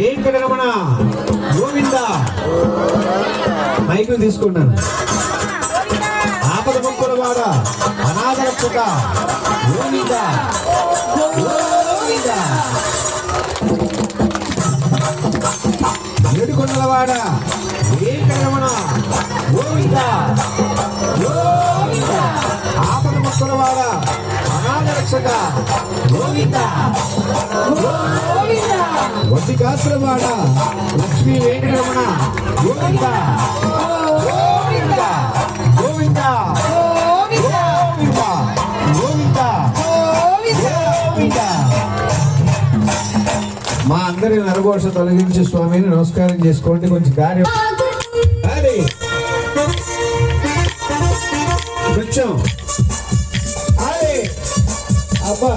Venkataramana Govinda. Mic తీసుకున్నాను ఆపద ముక్కుల వాడ అనాథ పుట గోవింద. గోవింద. ఏడుకొండలవాడ వెంకటరమణ గోవింద. గోవింద. ఆపద ముక్కుల వాడ అనాథ రక్షక గోవింద గోవింద. వడ్డీ కాసులవాడ లక్ష్మీ వెంకటరమణ గోవింద గోవింద గోవింద గోవింద గోవింద గోవింద. మా అందరి నరఘోష తొలగించి స్వామిని నమస్కారం చేసుకోండి. కొంచెం కార్యం కొంచెం. అబ్బా.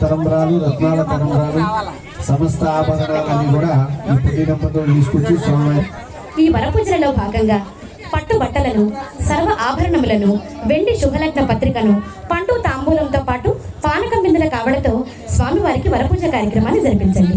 తరంబరాలు రత్నాల తరంబరాలు సమస్త ఆభరణాలన్నీ కూడా ఈ పుట్టి దంపతులు తీసుకొచ్చి స్వామి ఈ వరపూజలలో భాగంగా పట్టు బట్టలను సర్వ ఆభరణములను వెండి శుభలగ్న పత్రికను పండు తాంబూలంతో పాటు పానకం బిందెల కావడతో స్వామివారికి వరపూజ కార్యక్రమాన్ని జరిపించండి.